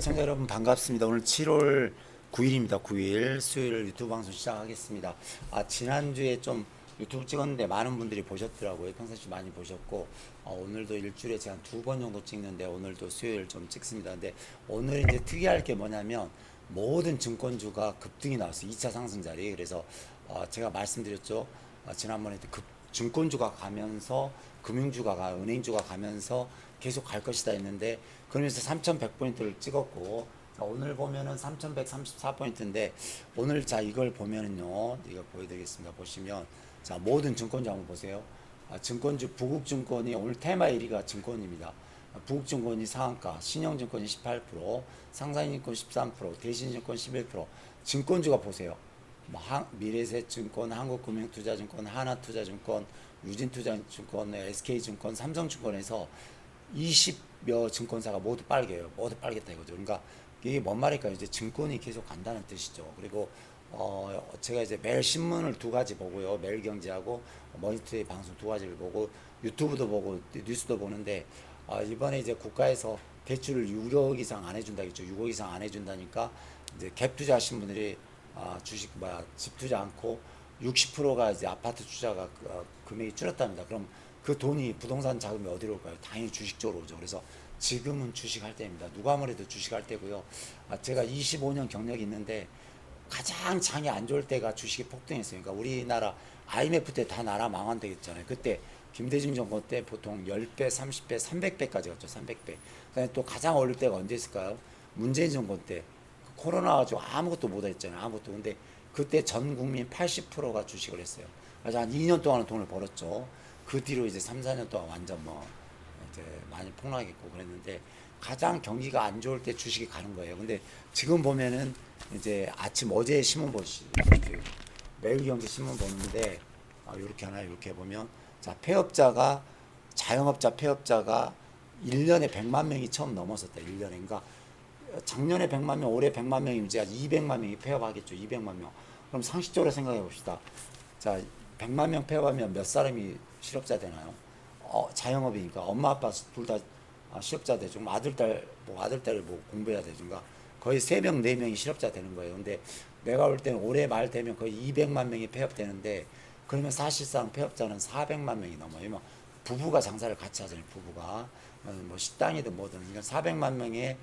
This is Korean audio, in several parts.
시청자 여러분 반갑습니다. 오늘 7월 9일입니다. 9일 수요일 유튜브 방송 시작하겠습니다. 아 지난주에 좀 유튜브 찍었는데 많은 분들이 보셨더라고요. 평상시 많이 보셨고 어, 오늘도 일주일에 제가 두 번 정도 찍는데 오늘도 수요일 좀 찍습니다. 근데 오늘 이제 특이할 게 뭐냐면 모든 증권주가 급등이 나왔어요. 2차 상승 자리. 그래서 어, 제가 말씀드렸죠. 어, 지난번에 급 증권주가 가면서 금융주가 가 은행주가 가면서 계속 갈 것이다 했는데 그러면서 3,100포인트를 찍었고 자, 오늘 보면은 3,134포인트인데 오늘 자 이걸 보면은요 이거 보여드리겠습니다. 보시면 자 모든 증권주 한번 보세요. 아, 증권주 부국증권이 오늘 테마 1위가 증권입니다. 아, 부국증권이 상한가 신영증권이 18% 상산증권 13% 대신증권 11% 증권주가 보세요. 뭐 한- 미래세증권, 한국금융투자증권, 하나투자증권, 유진투자증권, SK증권, 삼성증권에서 20여 증권사가 모두 빨개요. 모두 빨겠다 이거죠. 그러니까 이게 뭔 말일까요? 이제 증권이 계속 간다는 뜻이죠. 그리고 어 제가 이제 매일 신문을 두 가지 보고요. 매일 경제하고 머니터리 방송 두 가지를 보고 유튜브도 보고 뉴스도 보는데 아, 이번에 이제 국가에서 대출을 6억 이상 안 해준다 겠죠. 6억 이상 안 해준다니까 이제 갭 투자하신 분들이 아, 주식 뭐야 집 투자 않고 60%가 이제 아파트 투자가 그, 어, 금액이 줄었답니다. 그럼 그 돈이 부동산 자금이 어디로 올까요? 당연히 주식 쪽으로 오죠. 그래서 지금은 주식할 때입니다. 누가 뭐래도 주식할 때고요. 아, 제가 25년 경력이 있는데 가장 장이 안 좋을 때가 주식이 폭등했어요. 그러니까 우리나라 IMF 때 다 나라 망한다겠잖아요. 그때 김대중 정권 때 보통 10배, 30배, 300배까지 갔죠. 300배. 그다음에 또 가장 어릴 때가 언제 있을까요? 문재인 정권 때 코로나 가지고 아무것도 못 했잖아요. 아무것도. 근데 그때 전 국민 80%가 주식을 했어요. 그래서 한 2년 동안은 돈을 벌었죠. 그 뒤로 이제 3, 4년 동안 완전 뭐 이제 많이 폭락했고 그랬는데 가장 경기가 안 좋을 때 주식이 가는 거예요. 근데 지금 보면은 이제 아침 어제 신문 보시 매일 경제 신문 보는데 아, 이렇게 하나 이렇게 보면 자 폐업자가 자영업자 폐업자가 1년에 100만 명이 처음 넘었었다. 1년에 그러니까 작년에 100만 명, 올해 100만 명이면 이제 200만 명이 폐업하겠죠. 200만 명. 그럼 상식적으로 생각해 봅시다. 자, 100만 명 폐업하면 몇 사람이 실업자 되나요? 어, 자영업이니까 엄마 아빠 둘 다 실업자 되죠. 아들 딸, 뭐 아들 딸을 뭐 공부해야 되죠. 그러니까 거의 세 명, 네 명이 실업자 되는 거예요. 근데 내가 볼 때는 올해 말 되면 거의 200만 명이 폐업되는데 그러면 사실상 폐업자는 400만 명이 넘어요. 뭐 부부가 장사를 같이 하잖아요. 부부가 어, 뭐 식당이든 뭐든 그러니까 400만 명의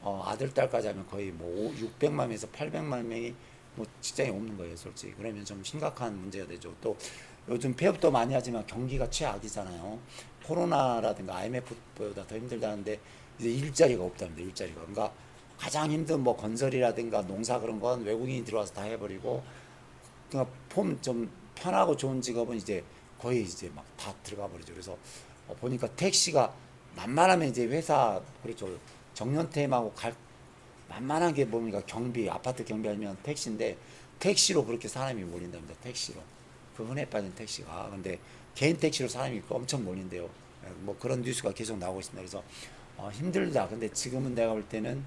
어, 아들 딸까지 하면 거의 뭐 600만 명에서 800만 명이 뭐 직장이 없는 거예요, 솔직히. 그러면 좀 심각한 문제가 되죠. 또 요즘 폐업도 많이 하지만 경기가 최악이잖아요. 코로나라든가 IMF보다 더 힘들다는데 이제 일자리가 없답니다. 일자리가. 그러니까 가장 힘든 뭐 건설이라든가 농사 그런 건 외국인이 들어와서 다 해버리고 그러니까 폼 좀 편하고 좋은 직업은 이제 거의 이제 막 다 들어가 버리죠. 그래서 어, 보니까 택시가 만만하면 이제 회사 그렇죠. 정년퇴임하고 갈 만만한 게 뭡니까 경비 아파트 경비 아니면 택시인데 택시로 그렇게 사람이 몰린답니다. 택시로 그 흔해 빠진 택시가 근데 개인 택시로 사람이 엄청 몰린대요. 예, 뭐 그런 뉴스가 계속 나오고 있습니다. 그래서 어, 힘들다. 근데 지금은 내가 볼 때는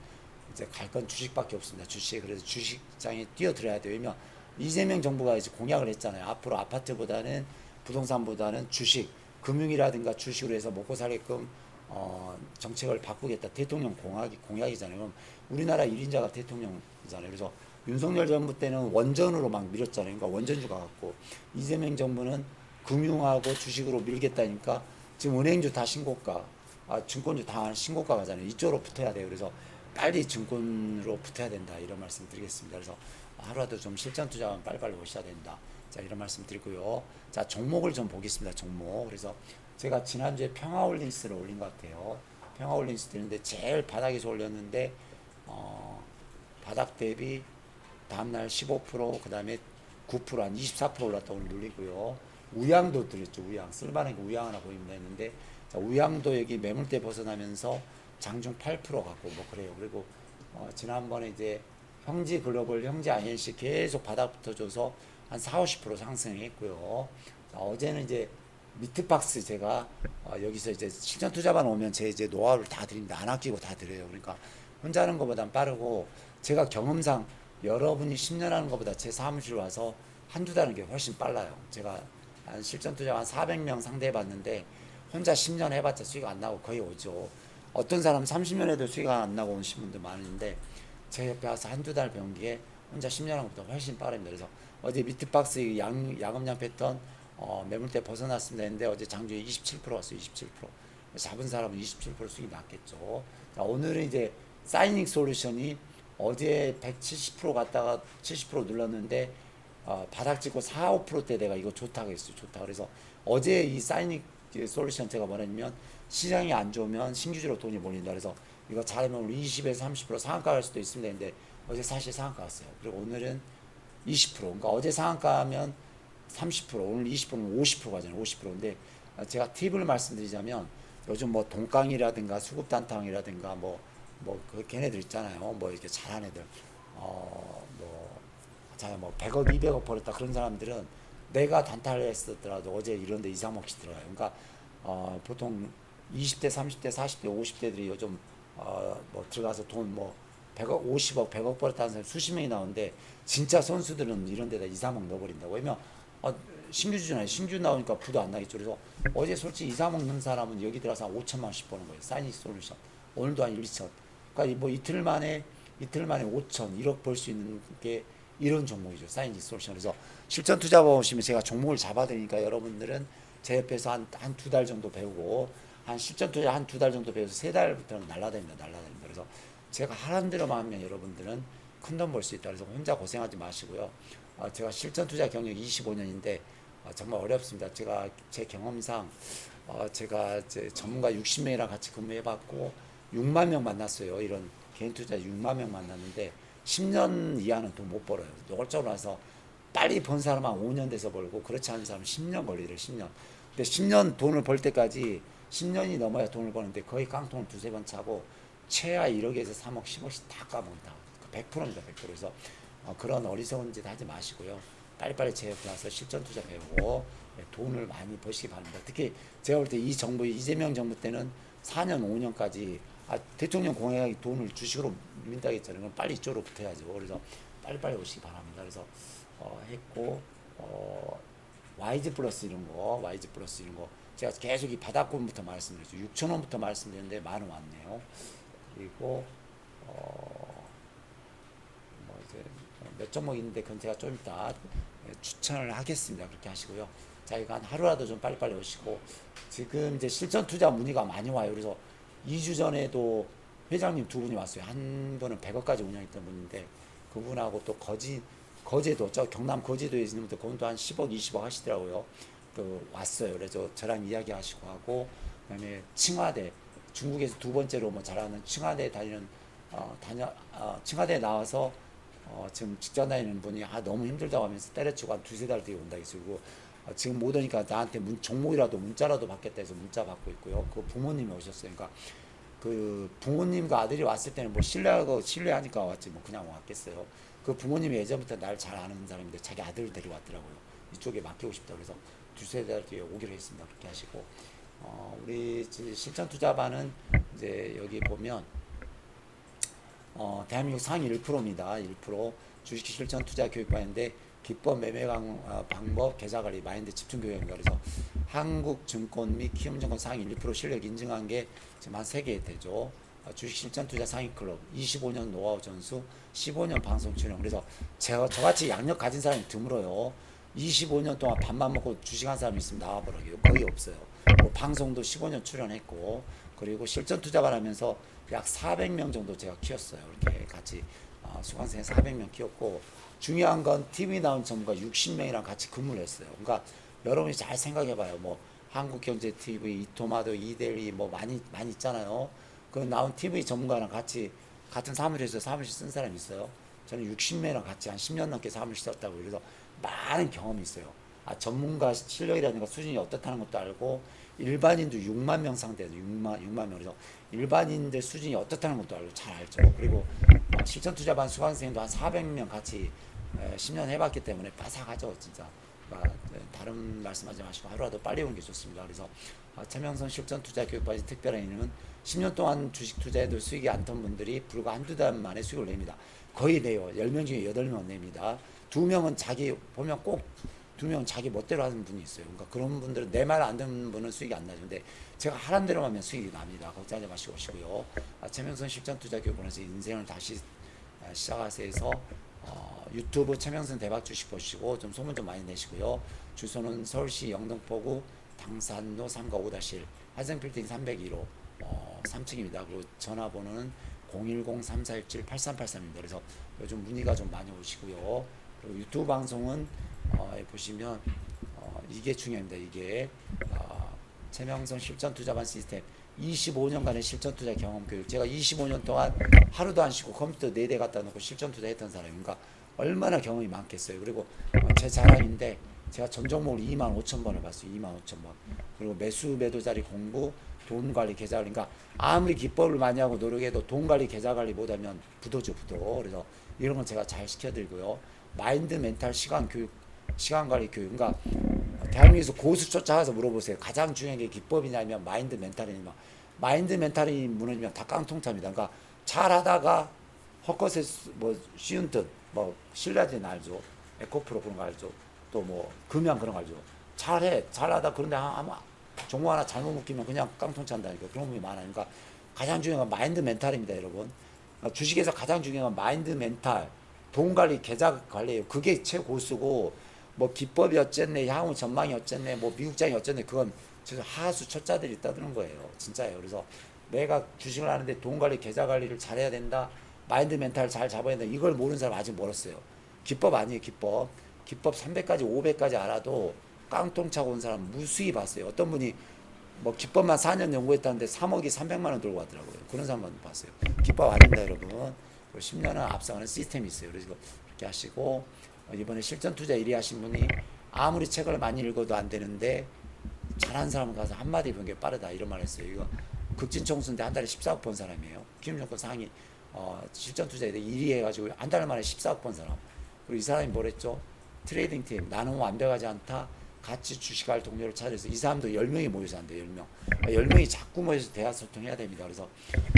이제 갈 건 주식밖에 없습니다. 주식 그래서 주식장에 뛰어들어야 돼요. 왜냐면 이재명 정부가 이제 공약을 했잖아요. 앞으로 아파트보다는 부동산보다는 주식, 금융이라든가 주식으로 해서 먹고 살게끔 어, 정책을 바꾸겠다. 대통령 공약이 공약이잖아요. 그럼 우리나라 1인자가 대통령이잖아요. 그래서 윤석열 정부 때는 원전으로 막 밀었잖아요. 그러니까 원전주 가 갖고 이재명 정부는 금융하고 주식으로 밀겠다니까 지금 은행주 다 신고가, 아, 증권주 다 신고가 가잖아요. 이쪽으로 붙어야 돼요. 그래서 빨리 증권으로 붙어야 된다. 이런 말씀 드리겠습니다. 그래서 하루라도 좀 실전 투자하면 빨리빨리 오셔야 된다. 자, 이런 말씀 드리고요. 자, 종목을 좀 보겠습니다. 종목. 그래서 제가 지난주에 평화홀딩스를 올린 것 같아요. 평화홀딩스 되는데 제일 바닥에서 올렸는데, 어, 바닥 대비 다음날 15%, 그 다음에 9%, 한 24% 올랐다 오늘 눌리고요. 우양도 들었죠. 우양. 쓸만한 게 우양 하나 보이면 되는데, 자, 우양도 여기 매물대 벗어나면서 장중 8% 갖고 뭐 그래요. 그리고 어, 지난번에 이제 형지 글로벌, 형지 INC 계속 바닥부터 줘서 한 4, 50% 상승했고요. 자, 어제는 이제 미트박스 제가 어, 여기서 이제 실전 투자만 오면 제 이제 노하우를 다 드립니다. 안 아끼고 다 드려요. 그러니까 혼자 하는 것보단 빠르고 제가 경험상 여러분이 10년 하는 것보다 제 사무실 와서 한두 달 하는 게 훨씬 빨라요. 제가 한 실전 투자 한 400명 상대해 봤는데 혼자 10년 해봤자 수익 안 나고 거의 오죠. 어떤 사람은 30년 해도 수익 안 나고 오신 분들 많은데 제 옆에 와서 한두 달 배운 게 혼자 10년 한 것보다 훨씬 빠릅니다. 그래서 어제 미트박스 양, 야금양 패턴 어, 매물대 벗어났습니다 했는데 어제 장주에 27% 왔어요. 27%. 잡은 사람은 27% 수익이 났겠죠. 자, 오늘은 이제 사이닝 솔루션이 어제 170% 갔다가 70% 눌렀는데 어, 바닥 찍고 4, 5%대 내가 이거 좋다고 했어요. 좋다. 그래서 어제 이 사이닝 솔루션 제가 말하면 시장이 안 좋으면 신규주로 돈이 몰린다. 그래서 이거 잘하면 우리 20에서 30% 상한가 갈 수도 있습니다. 근데 어제 사실 상한가 왔어요. 그리고 오늘은 20% 그러니까 어제 상한가면 30% 오늘 20%는 50% 가잖아요. 50%인데 제가 팁을 말씀드리자면 요즘 뭐 동강이라든가 수급단탕이라든가 뭐뭐 걔네들 있잖아요. 뭐 이렇게 잘하는 애들 어뭐 자뭐 100억 200억 벌었다 그런 사람들은 내가 단타를 했었더라도 어제 이런 데 이상 먹씩 들어가요. 그러니까 어 보통 20대 30대 40대 50대들이 요즘 어뭐 들어가서 돈뭐 100억 50억 100억 벌었다는 사람 수십 명이 나오는데 진짜 선수들은 이런 데다 2, 3억 넣어버린다고 왜냐면 어, 신규 주잖아요. 신규 나오니까 부도 안 나겠죠. 그래서 어제 솔직히 2, 3억 넣는 사람은 여기 들어가서 한 5천만 원씩 버는 거예요. 사이니 솔루션. 오늘도 한 1, 2천. 그러니까 뭐 이틀 만에 이틀 만에 5천 1억 벌 수 있는 게 이런 종목이죠. 사이니 솔루션. 그래서 실전 투자 보시면 제가 종목을 잡아드리니까 여러분들은 제 옆에서 한 한 두 달 정도 배우고 한 실전 투자 한 두 달 정도 배워서 세 달부터는 날라다닙니다. 날라다닙니다. 그래서 제가 하라는 대로만 하면 여러분들은 큰 돈 벌 수 있다. 그래서 혼자 고생하지 마시고요. 어, 제가 실전 투자 경력 25년인데 어, 정말 어렵습니다. 제가 제 경험상 어, 제가 제 전문가 60명이랑 같이 근무해봤고 6만 명 만났어요. 이런 개인 투자 6만 명 만났는데 10년 이하는 돈 못 벌어요. 노골적으로 와서 빨리 번 사람은 5년 돼서 벌고 그렇지 않은 사람은 10년 걸리래요. 10년. 근데 10년 돈을 벌 때까지 10년이 넘어야 돈을 버는데 거의 깡통을 두세 번 차고 최하 1억에서 3억, 10억씩 다 까먹는다. 100%입니다. 100%. 그래서 어, 그런 어리석은 짓 하지 마시고요. 빨리빨리 와서 실전 투자 배우고 예, 돈을 많이 버시기 바랍니다. 특히 제가 볼 때 이 정부, 이재명 정부 때는 4년, 5년까지 아, 대통령 공약이 돈을 주식으로 민다고 했잖아요. 그럼 빨리 이쪽으로 붙어야죠. 그래서 빨리빨리 오시기 바랍니다. 그래서 어, 했고 어, YG 플러스 이런 거, YG 플러스 이런 거 제가 계속 이 바닥권부터 말씀드렸죠. 6천 원부터 말씀드렸는데 만 원 왔네요. 그리고 어, 몇 종목 있는데 그건 제가 좀 이따 예, 추천을 하겠습니다. 그렇게 하시고요. 자, 이거 한 하루라도 좀 빨리빨리 오시고 지금 이제 실전 투자 문의가 많이 와요. 그래서 2주 전에도 회장님 두 분이 왔어요. 한 분은 100억까지 운영했던 분인데 그분하고 또 거지 거제도 저 경남 거제도에 있는 분들 그분도 한 10억 20억 하시더라고요. 그 왔어요. 그래서 저랑 이야기하시고 하고 그다음에 칭화대 중국에서 두 번째로 뭐 잘하는 칭화대 다니는 어 다녀 어 칭화대 나와서 어 지금 직장 다니는 분이 아 너무 힘들다고 하면서 때려치고 한 두세 달 뒤에 온다 했어요. 그리고 어 지금 못 오니까 나한테 문, 종목이라도 문자라도 받겠다 해서 문자 받고 있고요. 그 부모님이 오셨어요. 그러니까 그 부모님과 아들이 왔을 때는 뭐 신뢰하고 신뢰하니까 왔지 뭐 그냥 왔겠어요. 그 부모님이 예전부터 날 잘 아는 사람인데 자기 아들을 데려왔더라고요. 이쪽에 맡기고 싶다 그래서 두세 달 뒤에 오기로 했습니다. 그렇게 하시고 어, 우리 지- 실전 투자반은 이제 여기 보면 어, 대한민국 상위 1%입니다. 1% 주식 실전 투자 교육반인데 기법 매매 강, 어, 방법 계좌 관리 마인드 집중 교육입니다. 그래서 한국 증권 및 키움증권 상위 1% 실력 인증한 게 지금 한세개 되죠. 어, 주식 실전 투자 상위 클럽 25년 노하우 전수 15년 방송 출연 그래서 제가 저같이 양력 가진 사람이 드물어요. 25년 동안 밥만 먹고 주식 한 사람이 있으면 나와보라고요. 거의 없어요. 뭐 방송도 15년 출연했고 그리고 실전 투자를 하면서 약 400명 정도 제가 키웠어요. 이렇게 같이 어, 수강생 400명 키웠고 중요한 건 TV 나온 전문가 60명이랑 같이 근무를 했어요. 그러니까 여러분이 잘 생각해봐요. 뭐 한국경제 TV, 이토마토, 이데리 뭐 많이 많이 있잖아요. 그 나온 TV 전문가랑 같이 같은 사무실에서 사무실 쓴 사람이 있어요. 저는 60명이랑 같이 한 10년 넘게 사무실 썼다고 그래서 많은 경험이 있어요. 아, 전문가 실력이라든가 수준이 어떻다는 것도 알고 일반인도 6만 명 상대로 6만 6만 명 그래서 일반인들 수준이 어떻다는 것도 알고 잘 알죠. 그리고 어, 실전 투자반 수강생도 한 400명 같이 에, 10년 해봤기 때문에 빠삭하죠, 진짜. 그러니까 네, 다른 말씀하지 마시고 하루라도 빨리 오는 게 좋습니다. 그래서 어, 최명선 실전 투자 교육반의 특별한 이유는 10년 동안 주식 투자해도 수익이 안 턴 분들이 불과 한두 달 만에 수익을 냅니다. 거의 내요. 10명 중에 8명 냅니다. 두 명은 자기 보면 꼭 두 명 자기 멋대로 하는 분이 있어요. 그러니까 그런 분들은 내 말 안 듣는 분은 수익이 안 나죠. 근데 제가 하란 대로 하면 수익이 납니다. 걱정하지 마시고 오시고요. 아, 최명선 실전 투자 교육원에서 인생을 다시 아, 시작하세요서 어, 유튜브 최명선 대박 주식 보시고 좀 소문 좀 많이 내시고요. 주소는 서울시 영등포구 당산로 3가 5-1 한성빌딩 302로 어, 3층입니다. 그리고 전화번호는 010-3417-8383입니다. 그래서 요즘 문의가 좀 많이 오시고요. 그리고 유튜브 방송은 어, 보시면 어, 이게 중요합니다. 이게 어, 최명선 실전 투자 반 시스템 25년간의 실전 투자 경험 교육. 제가 25년 동안 하루도 안 쉬고 컴퓨터 4대 갖다 놓고 실전 투자했던 사람인가 얼마나 경험이 많겠어요. 그리고 어, 제 자랑인데 제가 전 종목을 2만 5천 번을 봤어요. 2만 5천 번. 그리고 매수 매도 자리 공부, 돈 관리, 계좌 관리. 그러니까 아무리 기법을 많이 하고 노력해도 돈 관리, 계좌 관리 못하면 부도죠, 부도. 그래서 이런 건 제가 잘 시켜드리고요. 마인드, 멘탈, 시간 교육, 시간 관리 교육. 그러니까 대한민국에서 고수 쫓아가서 물어보세요. 가장 중요한 게 기법이냐면 마인드, 멘탈이냐면 마인드, 멘탈이 무너지면 다 깡통차입니다. 그러니까 잘하다가 헛것에 쓰- 뭐 쉬운 뜻, 뭐 신라진 알죠. 에코프로 그런 거 알죠. 또 뭐 금양 그런 거 알죠. 잘해, 잘하다 그런데 아마 종목 하나 잘못 묶이면 그냥 깡통 찬다니까 그런 분이 많아요. 그러니까 가장 중요한 건 마인드 멘탈입니다, 여러분. 그러니까 주식에서 가장 중요한 건 마인드 멘탈, 돈 관리, 계좌 관리예요. 그게 최고수고 뭐 기법이 어쨌네, 향후 전망이 어쨌네, 뭐 미국장이 어쨌네, 그건 진짜 하수 첫자들이 떠드는 거예요. 진짜예요. 그래서 내가 주식을 하는데 돈 관리, 계좌 관리를 잘해야 된다. 마인드 멘탈 잘 잡아야 된다. 이걸 모르는 사람 아직 멀었어요. 기법 아니에요, 기법. 기법 300까지, 500까지 알아도 깡통 차고 온 사람 무수히 봤어요. 어떤 분이 뭐 기법만 4년 연구했다는데 3억이 300만 원 들고 가더라고요. 그런 사람만 봤어요. 기법 아닙니다, 여러분. 10년은 앞서가는 시스템이 있어요. 그래서 그렇게 하시고 어, 이번에 실전 투자 1위 하신 분이 아무리 책을 많이 읽어도 안 되는데 잘하는 사람 가서 한마디 보는 게 빠르다 이런 말 했어요. 이거 극진 총수인데 한 달에 14억 번 사람이에요. 기업요건 상위 어, 실전 투자에 1위 해가지고 한 달 만에 14억 번 사람. 그리고 이 사람이 뭐랬죠? 트레이딩 팀 나는 완벽하지 않다. 같이 주식할 동료를 찾아서 이 사람도 10명이 모여서 안 돼요. 10명. 10명이 자꾸 모여서 대화 소통해야 됩니다. 그래서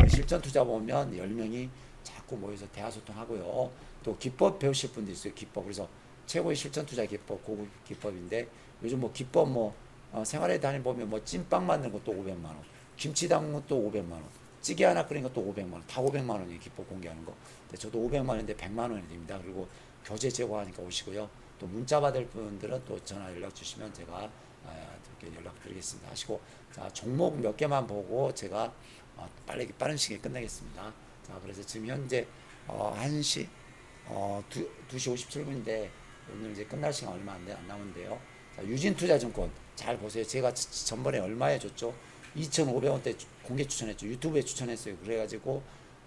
실전 투자 보면 10명이 자꾸 모여서 대화 소통하고요. 또 기법 배우실 분도 있어요. 기법. 그래서 최고의 실전 투자 기법, 고급 기법인데 요즘 뭐 기법 뭐 어, 생활에 다니 보면 뭐 찐빵 만드는 것도 500만 원, 김치 담는 것도 500만 원, 찌개 하나 끓이는 것도 500만 원, 다 500만 원이에요. 기법 공개하는 거. 근데 저도 500만 원인데 100만 원이 됩니다. 그리고 교재 제공하니까 오시고요. 또 문자 받을 분들은 또 전화 연락 주시면 제가 아, 이렇게 연락 드리겠습니다. 하시고 자 종목 몇 개만 보고 제가 어, 빨리 빠른 시기에 끝내겠습니다. 자 그래서 지금 현재 어, 1시 어, 2, 2시 57분인데 오늘 이제 끝날 시간 얼마 안, 돼- 안 남은데요. 자, 유진투자증권 잘 보세요. 제가 지- 전번에 얼마에 줬죠? 2,500원대 공개 추천했죠. 유튜브에 추천했어요. 그래가지고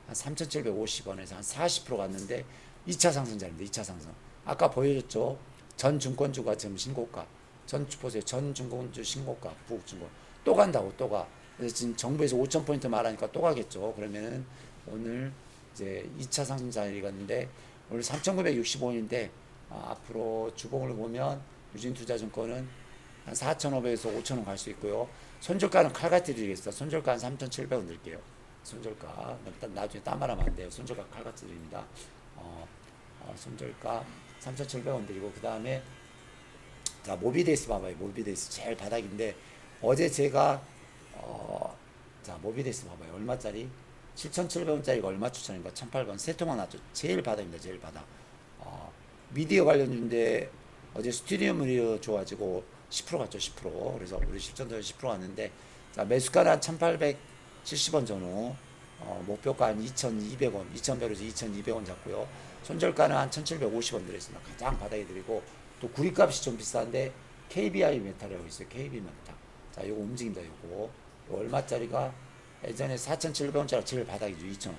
한 3,750원에서 한 40% 갔는데 2차 상승자입니다. 2차 상승. 아까 보여줬죠. 전 증권주가 지금 신고가. 전 보세요. 전 증권주 신고가. 부국증권 또 간다고 또 가. 그래서 지금 정부에서 5천 포인트 말하니까 또 가겠죠. 그러면은 오늘 이제 2차 상승 자리가 있는데 오늘 3,965원인데 아, 앞으로 주봉을 보면 유진투자증권은 한 4,500에서 5,000원 갈 수 있고요. 손절가는 칼같이 드리겠습니다. 손절가 한 3,700원 드릴게요. 손절가 나중에 땀말하면 안 돼요. 손절가 칼같이 드립니다. 어, 어, 손절가 3,700원 드리고 그 다음에 자 모비데이스 봐봐요. 모비데이스 제일 바닥인데 어제 제가 어, 자 모비데이스 봐봐요. 얼마짜리? 7,700원짜리가 얼마 추천인가? 1,800원 세 통만 났죠. 제일 바닥입니다. 제일 바닥. 어, 미디어 관련주인데 어제 스튜디오 미디어 줘가지고 10% 갔죠. 10% 그래서 우리 실전도 10% 갔는데 자 매수가는 한 1,870원 전후 어, 목표가 한 2,200원, 2,100원에서 2,200원 잡고요. 손절가는 한 1,750원 들었습니다. 가장 바닥에 드리고 또 구리값이 좀 비싼데 KBI 메탈이라고 있어요. KB 메탈. 자, 요거 움직입니다. 요거. 요 얼마짜리가 예전에 4,700원짜리 제일 바닥이죠. 2,000원.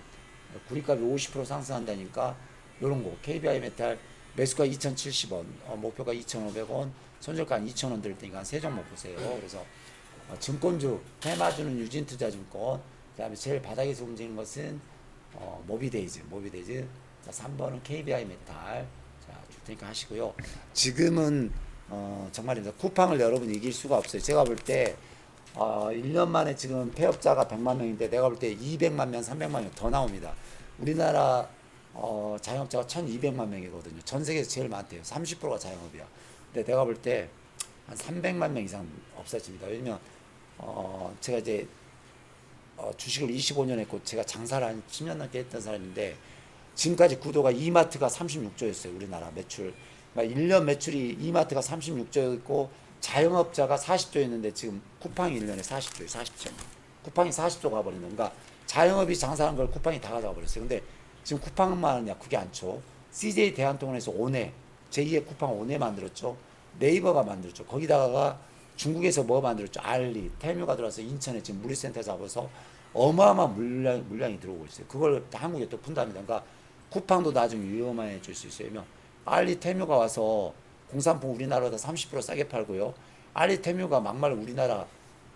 구리값이 50% 상승한다니까 요런 거 KBI 메탈 매수가 2,070원, 어, 목표가 2,500원, 손절가 한 2,000원 들 테니까 세 종목 보세요. 그래서 어, 증권주 해마주는 유진투자증권 그다음에 제일 바닥에서 움직이는 것은 어, 모비데이즈 모비데이즈 자 3번은 KBI 메탈 자 줄 테니까 하시고요 지금은 어, 정말입니다 쿠팡을 여러분 이길 수가 없어요 제가 볼때 어, 1년 만에 지금 폐업자가 100만 명인데 내가 볼 때 200만 명 300만 명 더 나옵니다 우리나라 어, 자영업자가 1200만 명이거든요 전 세계에서 제일 많대요 30%가 자영업이야 근데 내가 볼 때 한 300만 명 이상 없어집니다. 왜냐면 어 제가 이제 어 주식을 25년 했고 제가 장사를 한 10년 넘게 했던 사람인데 지금까지 구도가 이마트가 36조였어요. 우리나라 매출. 그러니까 1년 매출이 이마트가 36조였고 자영업자가 40조였는데 지금 쿠팡이 1년에 40조예요. 40조. 쿠팡이 40조 가버리는 그러니까 자영업이 장사한 걸 쿠팡이 다 가져가 버렸어요. 근데 지금 쿠팡만 하냐 그게 안죠. CJ 대한통운에서 오네 제2의 쿠팡 오네 만들었죠. 네이버가 만들었죠. 거기다가 중국에서 뭐 만들었죠? 알리, 테뮤가 들어와서 인천에 지금 물류센터 잡아서 어마어마한 물량, 물량이 들어오고 있어요. 그걸 다 한국에 또 푼답니다. 그러니까 쿠팡도 나중에 위험해질 수 있어요. 알리, 테뮤가 와서 공산품 우리나라보다 30% 싸게 팔고요. 알리, 테뮤가 막말 우리나라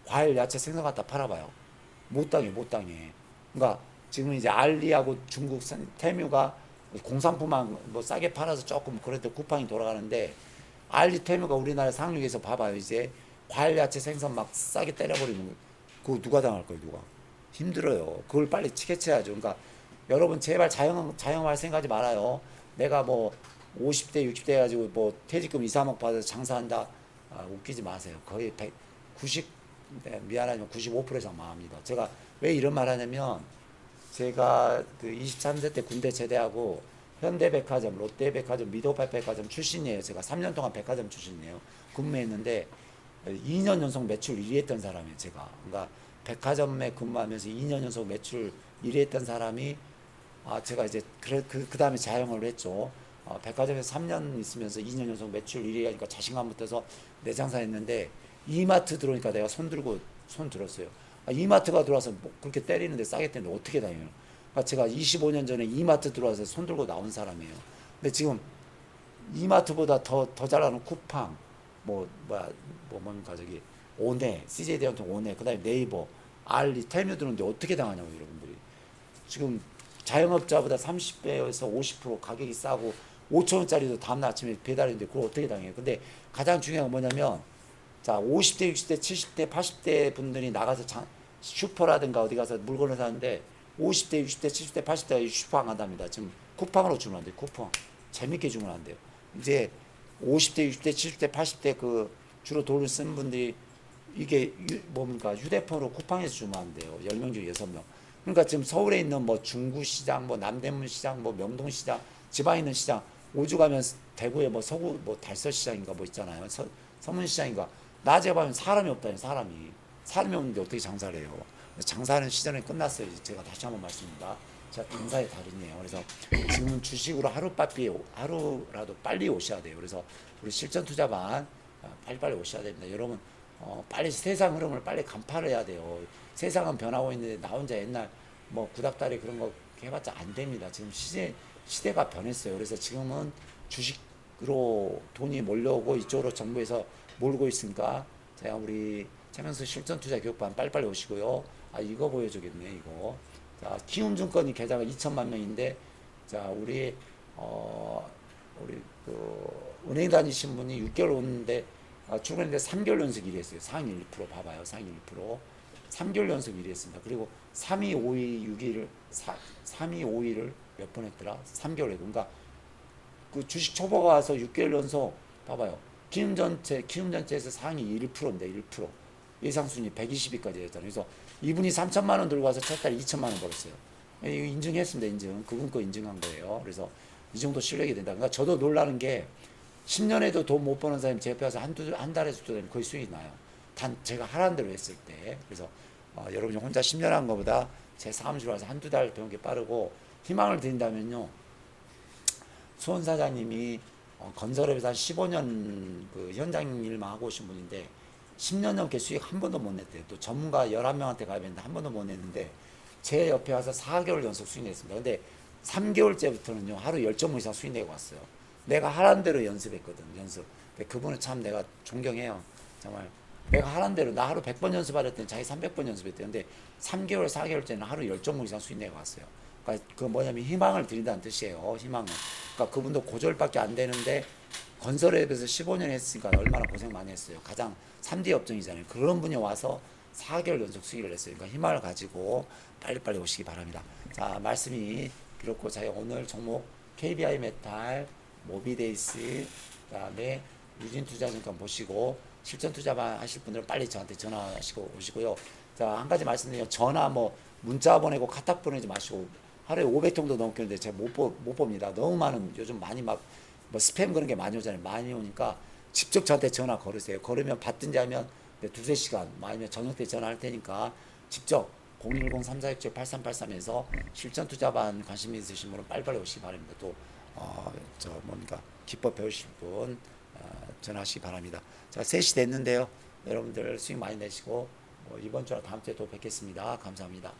과일, 야채 생선 갖다 팔아봐요. 못 당해, 못 당해. 그러니까 지금 이제 알리하고 중국 산- 테뮤가 공산품만 뭐 싸게 팔아서 조금 그래도 쿠팡이 돌아가는데 알리 테뮤가 우리나라 상륙에서 봐봐요 이제 과일 야채 생선 막 싸게 때려버리면 그거 누가 당할 거예요 누가 힘들어요 그걸 빨리 치개쳐야죠 그러니까 여러분 제발 자영 자영할 생각하지 말아요 내가 뭐 50대 60대 해가지고 뭐 퇴직금 2, 3억 받아서 장사한다 아, 웃기지 마세요 거의 100, 90 네, 미안하지만 95% 이상 망합니다 제가 왜 이런 말 하냐면 제가 그 23세 때 군대 제대하고 현대백화점, 롯데백화점, 미도백화점 출신이에요. 제가 3년 동안 백화점 출신이에요. 근무했는데 2년 연속 매출 1위 했던 사람이에요. 제가. 그러니까 백화점에 근무하면서 2년 연속 매출 1위 했던 사람이 아 제가 이제 그래 그 그 다음에 자영을 했죠. 어, 백화점에서 3년 있으면서 2년 연속 매출 1위 하니까 자신감 붙어서 내 장사했는데 이마트 들어오니까 내가 손 들고 손 들었어요. 아, 이마트가 들어와서 뭐 그렇게 때리는데 싸게 때리는데 어떻게 다녀요? 그러니까 제가 25년 전에 이마트 들어와서 손 들고 나온 사람이에요. 근데 지금 이마트보다 더 더 잘하는 쿠팡 뭐 뭐야 뭐 뭡니까 저기 오네 CJ 대한통 오네 그 다음에 네이버 알리 텔미 들는데 어떻게 당하냐고 여러분들이 지금 자영업자보다 30배에서 50% 가격이 싸고 5천 원짜리도 다음날 아침에 배달인데 그걸 어떻게 당해요? 근데 가장 중요한 건 뭐냐면 자 50대 60대 70대 80대 분들이 나가서 장, 슈퍼라든가 어디 가서 물건을 사는데 50대 60대 70대 80대가 슈퍼 안 간답니다. 지금 쿠팡으로 주문 안 돼요. 쿠팡 재밌게 주문 안 돼요. 이제 50대 60대 70대 80대 그 주로 돈을 쓰는 분들이 이게 유, 뭡니까 휴대폰으로 쿠팡에서 돼요. 10명 중에 6명. 그러니까 지금 서울에 있는 뭐 중구시장, 뭐 남대문 시장, 뭐 명동시장, 지방에 있는 시장, 오주 가면 대구에 뭐 서구 뭐 달서시장인가 뭐 있잖아요. 서, 서문시장인가. 낮에 가면 사람이 없다니 사람이. 사람이 없는데 어떻게 장사를 해요. 장사하는 시절이 끝났어요. 제가 다시 한번 말씀드립니다. 제가 인사의 달인이에요. 그래서 지금 주식으로 하루빨리 하루라도 빨리 오셔야 돼요. 그래서 우리 실전 투자반 아, 빨리빨리 오셔야 됩니다. 여러분 어, 빨리 세상 흐름을 빨리 간파를 해야 돼요. 세상은 변하고 있는데 나 혼자 옛날 뭐 구닥다리 그런 거 해봤자 안 됩니다. 지금 시대 시대가 변했어요. 그래서 지금은 주식으로 돈이 몰려오고 이쪽으로 정부에서 몰고 있으니까 제가 우리 최명수 실전 투자 교육반 빨리빨리 오시고요. 아 이거 보여주겠네 이거. 자 키움증권이 계좌가 2천만 명인데 자 우리 어 우리 그 은행 다니신 분이 6개월 오는데 아, 출근했는데 3개월 연속 일했어요. 상위 1% 봐봐요. 상위 1%. 3개월 연속 일했습니다. 그리고 3위, 5위, 6위를 4, 3위, 5위를 몇 번 했더라? 3개월 에 그러니까 그 주식 초보가 와서 6개월 연속 봐봐요. 키움 전체 키움 전체에서 상위 1%인데 1% 예상 순위 120위까지 했잖아요. 그래서 이분이 3천만 원 들고 와서 첫달 2천만 원 벌었어요. 이거 인증했습니다. 인증. 그분 거 인증한 거예요. 그래서 이 정도 실력이 된다. 그러니까 저도 놀라는 게 10년에도 돈 못 버는 사람이 제 옆에 와서 한두 한 달에서 두 달에 거의 수익이 나요. 단 제가 하라는 대로 했을 때. 그래서 어, 여러분이 혼자 10년 한 것보다 제 사무실 와서 한두 달 배운 게 빠르고 희망을 드린다면요. 수원 사장님이 어, 건설업에서 한 15년 그 현장 일만 하고 오신 분인데 10년 넘게 수익 한 번도 못 냈대요. 또 전문가 11명한테 가봤는데 한 번도 못 냈는데 제 옆에 와서 4개월 연속 수익 냈습니다. 근데 3개월째부터는요, 하루 10점 이상 수익 내고 왔어요. 내가 하라는 대로 연습했거든, 연습. 근데 그분은 참 내가 존경해요. 정말. 내가 하라는 대로, 나 하루 100번 연습하랬더니 자기 300번 연습했대요. 근데 3개월, 4개월째는 하루 10점 이상 수익 내고 왔어요. 그러니까 그 뭐냐면 희망을 드린다는 뜻이에요. 희망을. 그러니까 그분도 고졸밖에 안 되는데 건설업에서 15년 했으니까 얼마나 고생 많이 했어요. 가장 3D 업종이잖아요. 그런 분이 와서 4개월 연속 수익을 냈어요. 그러니까 희망을 가지고 빨리빨리 오시기 바랍니다. 자, 말씀이 그렇고 저희 오늘 종목 KBI 메탈, 모비데이스, 그다음에 유진 투자증권 보시고 실전 투자만 하실 분들은 빨리 저한테 전화하시고 오시고요. 자, 한 가지 말씀드리면 전화 뭐 문자 보내고 카톡 보내지 마시고 하루에 500 정도 넘기는데 제가 못, 보, 못 봅니다. 너무 많은 요즘 많이 막 뭐 스팸 그런 게 많이 오잖아요. 많이 오니까 직접 저한테 전화 걸으세요. 걸으면 받든지 하면 네, 두세 시간 뭐 아니면 저녁 때 전화할 테니까 직접 010-3467-8383에서 실전 투자반 관심 있으신 분은 빨리빨리 오시기 바랍니다. 또 어, 저 뭡니까 기법 배우실 분 어, 전화하시기 바랍니다. 자, 3시 됐는데요. 여러분들 수익 많이 내시고 뭐 이번 주나 다음 주에 또 뵙겠습니다. 감사합니다.